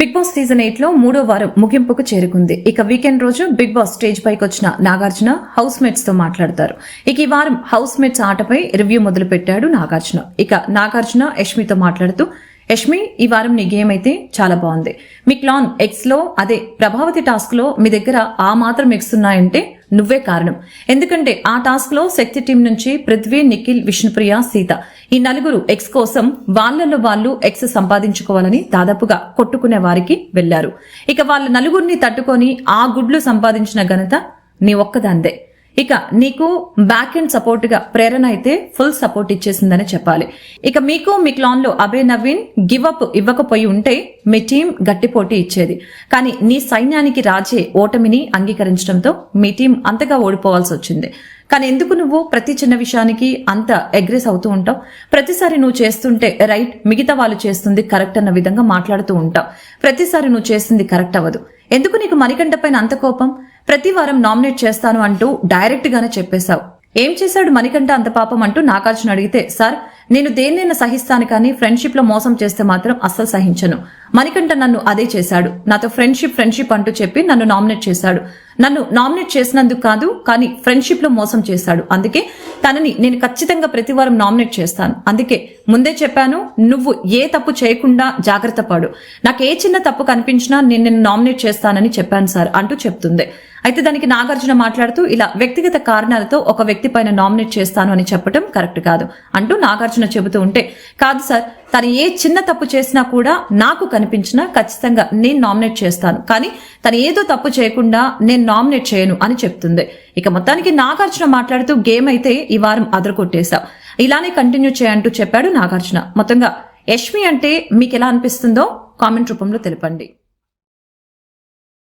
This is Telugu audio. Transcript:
బిగ్ బాస్ సీజన్ ఎయిట్లో మూడో వారం ముగింపుకు చేరుకుంది. ఇక వీకెండ్ రోజు బిగ్ బాస్ స్టేజ్ పైకి వచ్చిన నాగార్జున హౌస్ మేట్స్తో మాట్లాడతారు. ఇక ఈ వారం హౌస్ మేట్స్ ఆటపై రివ్యూ మొదలు పెట్టాడు నాగార్జున. ఇక నాగార్జున యష్మితో మాట్లాడుతూ యష్మి ఈ వారం నీ గేమ్ అయితే చాలా బాగుంది. మీ క్లాన్ ఎక్స్లో అదే ప్రభావతి టాస్క్లో మీ దగ్గర ఆ మాత్రం ఎక్స్ ఉన్నాయంటే నువ్వే కారణం. ఎందుకంటే ఆ టాస్క్లో శక్తి టీం నుంచి పృథ్వీ నిఖిల్ విష్ణుప్రియ సీత ఈ నలుగురు ఎక్స్ కోసం వాళ్ళల్లో వాళ్ళు ఎక్స్ సంపాదించుకోవాలని దాదాపుగా కొట్టుకునే వారికి వెళ్ళారు ఇక వాళ్ళ నలుగురిని తట్టుకొని ఆ గుడ్లు సంపాదించిన ఘనత నీ ఒక్కదాందే ఇక నీకు బ్యాక్ ఎండ్ సపోర్ట్గా ప్రేరణ అయితే ఫుల్ సపోర్ట్ ఇచ్చేసిందని చెప్పాలి. ఇక మీకు మీ క్లాన్లో అభయ్ నవీన్ గివ్ అప్ ఇవ్వకపోయి ఉంటే మీ టీం గట్టి పోటీ ఇచ్చేది. కానీ నీ సైన్యానికి రాజే ఓటమిని అంగీకరించడంతో మీ టీం అంతగా ఓడిపోవాల్సి వచ్చింది. కానీ ఎందుకు నువ్వు ప్రతి చిన్న విషయానికి అంత అగ్రెస్ అవుతూ ఉంటావు? ప్రతిసారి నువ్వు చేస్తుంటే రైట్ మిగతా వాళ్ళు చేస్తుంది కరెక్ట్ అన్న విధంగా మాట్లాడుతూ ఉంటావు. ప్రతిసారి నువ్వు చేస్తుంది కరెక్ట్ అవ్వదు. ఎందుకు నీకు మణికంఠ పైన అంత కోపం? ప్రతి వారం నామినేట్ చేస్తాను అంటూ డైరెక్ట్ గానే చెప్పేశావు. ఏం చేశాడు మణికంఠ అంత పాపం అంటూ నాగార్జున అడిగితే సార్ నేను దేన్నైనా సహిస్తాను కానీ ఫ్రెండ్షిప్లో మోసం చేస్తే మాత్రం అస్సలు సహించను. మణికంఠ నన్ను అదే చేశాడు. నాతో ఫ్రెండ్షిప్ ఫ్రెండ్షిప్ అంటూ చెప్పి నన్ను నామినేట్ చేశాడు. నన్ను నామినేట్ చేసినందుకు కాదు కానీ ఫ్రెండ్షిప్లో మోసం చేశాడు. అందుకే తనని నేను ఖచ్చితంగా ప్రతి వారం నామినేట్ చేస్తాను. అందుకే ముందే చెప్పాను నువ్వు ఏ తప్పు చేయకుండా జాగ్రత్త పడు. నాకు ఏ చిన్న తప్పు కనిపించినా నేను నిన్ను నామినేట్ చేస్తానని చెప్పాను సార్ అంటూ చెప్తుంది. అయితే దానికి నాగార్జున మాట్లాడుతూ ఇలా వ్యక్తిగత కారణాలతో ఒక వ్యక్తి పైన నామినేట్ చేస్తాను అని చెప్పడం కరెక్ట్ కాదు అంటూ నాగార్జున చెబుతూ ఉంటే కాదు సార్ తను ఏ చిన్న తప్పు చేసినా కూడా నాకు కనిపించినా ఖచ్చితంగా నేను నామినేట్ చేస్తాను. కానీ తను ఏదో తప్పు చేయకుండా నేను నామినేట్ చేయను అని చెప్తుంది. ఇక మొత్తానికి నాగార్జున మాట్లాడుతూ గేమ్ అయితే ఈ వారం అదరగొట్టేశావు. ఇలానే కంటిన్యూ చేయంటూ చెప్పాడు నాగార్జున. మొత్తంగా యష్మి అంటే మీకు ఎలా అనిపిస్తుందో కామెంట్ రూపంలో తెలపండి.